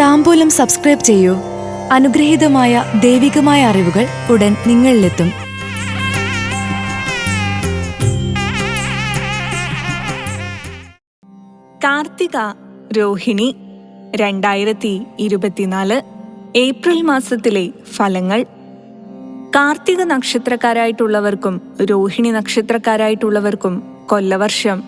താമ്പൂലം subscribe ചെയ്യൂ. അനുഗ്രഹീതമായ ദൈവികമായ അറിവുകൾ ഉടൻ നിങ്ങളിലെത്തും. കാർത്തിക രോഹിണി രണ്ടായിരത്തി ഇരുപത്തിനാല് ഏപ്രിൽ മാസത്തിലെ ഫലങ്ങൾ. കാർത്തിക നക്ഷത്രക്കാരായിട്ടുള്ളവർക്കും രോഹിണി നക്ഷത്രക്കാരായിട്ടുള്ളവർക്കും കൊല്ലവർഷം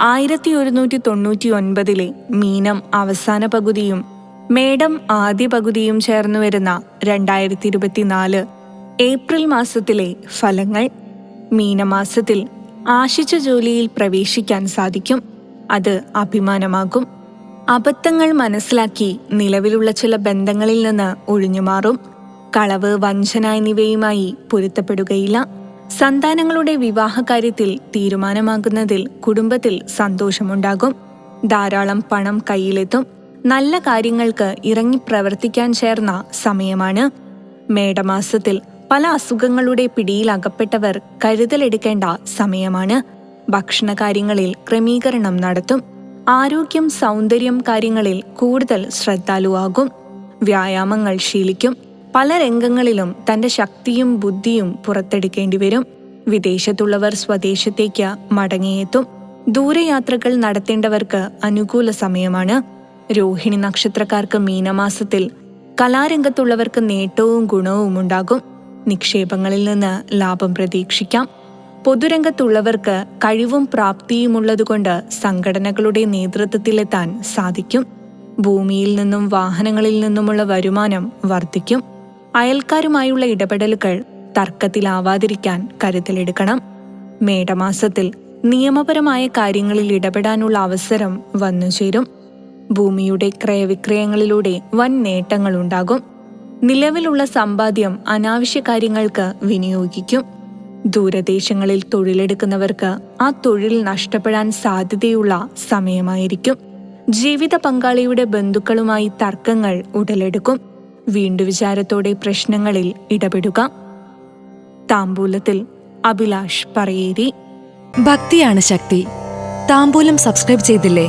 ആയിരത്തി ഒരുന്നൂറ്റി തൊണ്ണൂറ്റി ഒൻപതിലെ മീനം അവസാന പകുതിയും മേടം ആദ്യ പകുതിയും ചേർന്നു വരുന്ന രണ്ടായിരത്തി ഇരുപത്തിനാല് ഏപ്രിൽ മാസത്തിലെ ഫലങ്ങൾ മീനമാസത്തിൽ ആശിച്ച ജോലിയിൽ പ്രവേശിക്കാൻ സാധിക്കും. അത് അഭിമാനമാകും. അബദ്ധങ്ങൾ മനസ്സിലാക്കി നിലവിലുള്ള ചില ബന്ധങ്ങളിൽ നിന്ന് ഒഴിഞ്ഞുമാറും കളവ് വഞ്ചന എന്നിവയുമായി പൊരുത്തപ്പെടുകയില്ല. സന്താനങ്ങളുടെ വിവാഹകാര്യത്തിൽ തീരുമാനമാകുന്നതിൽ കുടുംബത്തിൽ സന്തോഷമുണ്ടാകും. ധാരാളം പണം കയ്യിലെത്തും. നല്ല കാര്യങ്ങൾക്ക് ഇറങ്ങി പ്രവർത്തിക്കാൻ ചേർന്ന സമയമാണ്. മേടമാസത്തിൽ പല അസുഖങ്ങളുടെ പിടിയിൽ അകപ്പെട്ടവർ കരുതലെടുക്കേണ്ട സമയമാണ്. ഭക്ഷണ കാര്യങ്ങളിൽ ക്രമീകരണം നടത്തും. ആരോഗ്യം സൗന്ദര്യം കാര്യങ്ങളിൽ കൂടുതൽ ശ്രദ്ധാലുവാകും. വ്യായാമങ്ങൾ ശീലിക്കും. പല രംഗങ്ങളിലും തന്റെ ശക്തിയും ബുദ്ധിയും പുറത്തെടുക്കേണ്ടി വരും. വിദേശത്തുള്ളവർ സ്വദേശത്തേക്ക് മടങ്ങിയെത്തും. ദൂരയാത്രകൾ നടത്തേണ്ടവർക്ക് അനുകൂല സമയമാണ്. രോഹിണി നക്ഷത്രക്കാർക്ക് മീനമാസത്തിൽ കലാരംഗത്തുള്ളവർക്ക് നേട്ടവും ഗുണവും ഉണ്ടാകും. നിക്ഷേപങ്ങളിൽ നിന്ന് ലാഭം പ്രതീക്ഷിക്കാം. പൊതുരംഗത്തുള്ളവർക്ക് കഴിവും പ്രാപ്തിയുമുള്ളതുകൊണ്ട് സംഘടനകളുടെ നേതൃത്വത്തിലെത്താൻ സാധിക്കും. ഭൂമിയിൽ നിന്നും വാഹനങ്ങളിൽ നിന്നുമുള്ള വരുമാനം വർദ്ധിക്കും. അയൽക്കാരുമായുള്ള ഇടപെടലുകൾ തർക്കത്തിലാവാതിരിക്കാൻ കരുതലെടുക്കണം. മേടമാസത്തിൽ നിയമപരമായ കാര്യങ്ങളിൽ ഇടപെടാനുള്ള അവസരം വന്നുചേരും. ഭൂമിയുടെ ക്രയവിക്രയങ്ങളിലൂടെ വൻ നേട്ടങ്ങളുണ്ടാകും. നിലവിലുള്ള സമ്പാദ്യം അനാവശ്യ കാര്യങ്ങൾക്ക് വിനിയോഗിക്കും. ദൂരദേശങ്ങളിൽ തൊഴിലെടുക്കുന്നവർക്ക് ആ തൊഴിൽ നഷ്ടപ്പെടാൻ സാധ്യതയുള്ള സമയമായിരിക്കും. ജീവിത പങ്കാളിയുടെ ബന്ധുക്കളുമായി തർക്കങ്ങൾ ഉടലെടുക്കും. വീണ്ടു വിചാരത്തോടെ പ്രശ്നങ്ങളിൽ ഇടപെടുക. താമ്പൂലത്തിൽ അഭിലാഷ് പറയേരി. ഭക്തിയാണ് ശക്തി. താമ്പൂലം സബ്സ്ക്രൈബ് ചെയ്തില്ലേ?